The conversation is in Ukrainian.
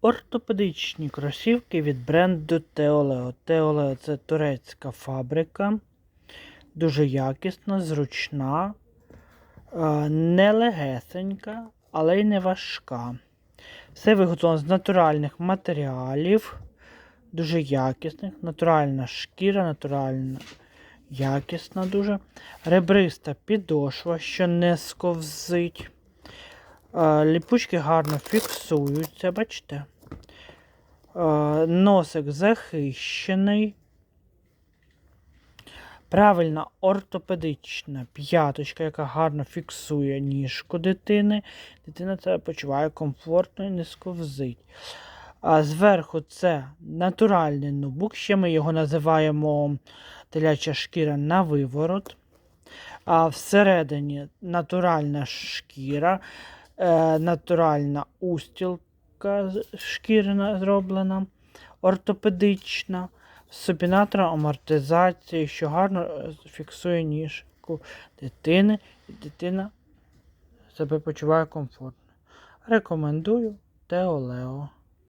Ортопедичні кросівки від бренду Теолео. Теолео це турецька фабрика. Дуже якісна, зручна, е, не легесенька, але й не важка. Все виготовлено з натуральних матеріалів, дуже якісних, натуральна шкіра, натуральна, якісна дуже. Ребриста підошва, що не сковзить. Ліпучки гарно фіксуються, бачите? Носик захищений. Правильна ортопедична п'яточка, яка гарно фіксує ніжку дитини. Дитина себе почуває комфортно і не сковзить. А зверху це натуральний нубук. Ще ми його називаємо теляча шкіра на виворот. А всередині натуральна шкіра, е, натуральна устілка шкірна зроблена, ортопедична, з супінатором амортизації, що гарно е, фіксує ніжку дитини, і дитина себе почуває комфортно. Рекомендую Теолео.